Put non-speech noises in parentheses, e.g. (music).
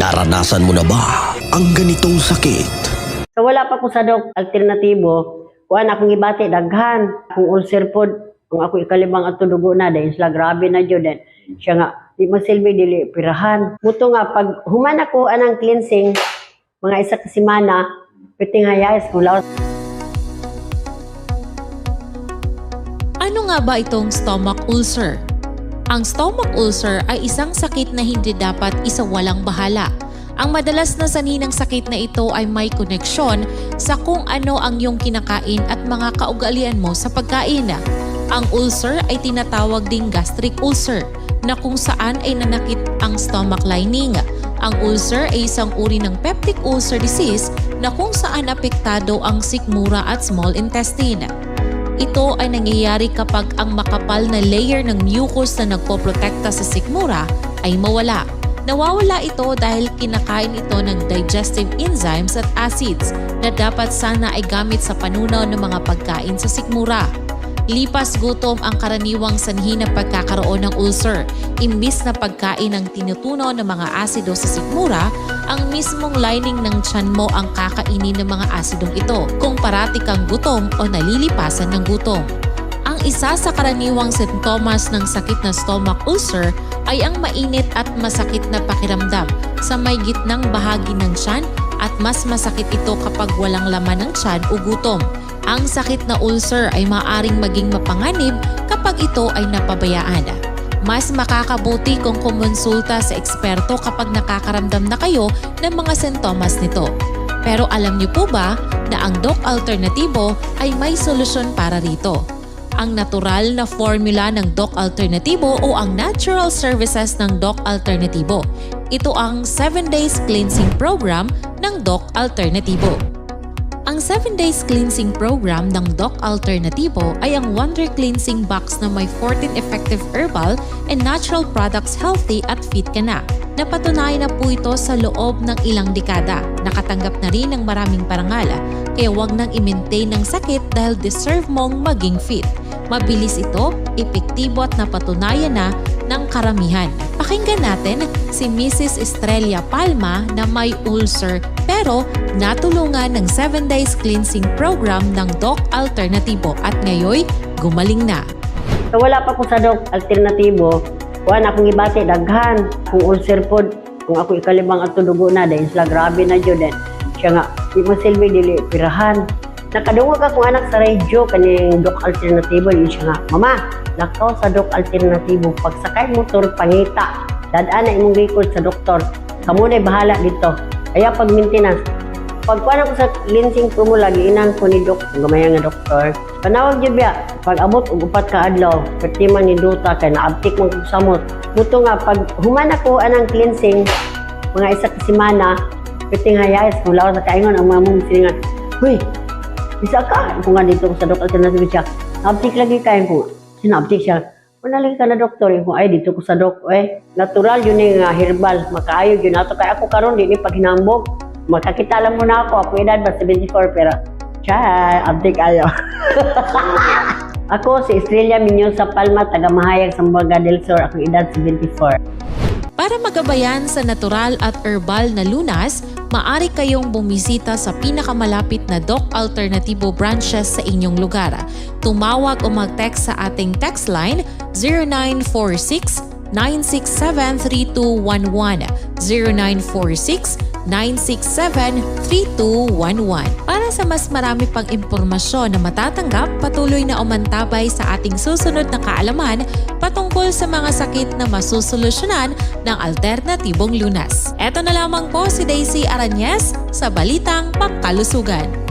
Naranasan mo na ba ang ganitong sakit? So wala pa ko sa dok alternatibo, kuan akong ibati daghan, kung ulcer pod, kung ako ikalibang ato dugo na dahil sila grabe na jud den. Siya nga di masilbi dili pirahan. Muto nga pag human ako anang cleansing mga isa ka semana, piting hayas kung lawas Ano nga ba itong stomach ulcer? Ang stomach ulcer ay isang sakit na hindi dapat isawalang bahala. Ang madalas na sanhi ng sakit na ito ay may koneksyon sa kung ano ang iyong kinakain at mga kaugalian mo sa pagkain. Ang ulcer ay tinatawag ding gastric ulcer na kung saan ay nanakit ang stomach lining. Ang ulcer ay isang uri ng peptic ulcer disease na kung saan apektado ang sikmura at small intestine. Ito ay nangyayari kapag ang makapal na layer ng mucus na nagpoprotekta sa sikmura ay mawala. Nawawala ito dahil kinakain ito ng digestive enzymes at acids na dapat sana ay gamit sa panunaw ng mga pagkain sa sikmura. Lipas gutom ang karaniwang sanhi ng pagkakaroon ng ulcer. Imbis na pagkain ng tinutunaw ng mga asido sa sikmura, ang mismong lining ng tiyan mo ang kakainin ng mga asidong ito kung parati kang gutom o nalilipasan ng gutom. Ang isa sa karaniwang sintomas ng sakit na stomach ulcer ay ang mainit at masakit na pakiramdam sa may gitnang bahagi ng tiyan at mas masakit ito kapag walang laman ng tiyan o gutom. Ang sakit na ulcer ay maaring maging mapanganib kapag ito ay napabayaan. Mas makakabuti kung kumonsulta sa eksperto kapag nakakaramdam na kayo ng mga sintomas nito. Pero alam niyo po ba na ang Doc Alternatibo ay may solusyon para rito? Ang natural na formula ng Doc Alternatibo o ang natural services ng Doc Alternatibo. Ito ang 7 Days Cleansing Program ng Doc Alternatibo. Ang 7 Days Cleansing Program ng Doc Alternativo ay ang Wonder Cleansing Box na may 14 effective herbal and natural products healthy at fit ka na. Napatunayan na po ito sa loob ng ilang dekada. Nakatanggap na rin ng maraming parangal. Kaya wag nang i-maintain ng sakit dahil deserve mong maging fit. Mabilis ito, epektibo at napatunayan na ng karamihan. Pakinggan natin si Mrs. Estrella Palma na may ulcer pero natulungan ng 7 Days Cleansing Program ng Doc Alternativo at ngayon gumaling na. So wala pa ko sa dok alternatibo, kuan akong ibati daghan, kung ulcer pod, kung ako ikalibang ato dugo na dahil sila grabe na jud. Siya nga di masilbi dili pirahan. Nakadungog ako anak sa radyo kaning dok alternatibo yun siya nga, Mama, lakaw sa dok alternatibo pagsakay motor pangita. Dadaan na imong record sa doktor. Kamo na bahala dito. Kaya pag maintenance, pagkuhan ako sa cleansing promo lagi inang ko ni dok, gamay nga doktor. Panawag jud biya, pag abot og upat ka adlaw, pati man ni duta kay naabtik man kog samot. Buto nga pag human ako anang cleansing mga isa ka semana, pati nga yayas kung lawas sa kaingon ang mga mong siningan. Huy, isa ka, kung nga dito ko sa doktor alternative siya. Naabtik lagi kain ko. Sinabtik siya. Kung lagi ka na doktor, kung ay dito ko sa dok, eh, natural yun yung nga herbal, makaayo yun. Ato. Kaya ako karon di ni pag hinambog, makakita lang muna ako, ako edad ba? 74, pero, chay, abdik ayo. (laughs) ako si Estrella Minyosa Palma, taga Mahayag, Sambuanga del Sur, akong edad 74. Para magabayan sa natural at herbal na lunas, maari kayong bumisita sa pinakamalapit na Doc Alternativo branches sa inyong lugar. Tumawag o mag-text sa ating text line 0946 967-3211 0946-967-3211 Para sa mas marami pang impormasyon na matatanggap, patuloy na umantabay sa ating susunod na kaalaman patungkol sa mga sakit na masusolusyonan ng alternatibong lunas. Ito na lamang po si Daisy Aranyes sa Balitang Pangkalusugan.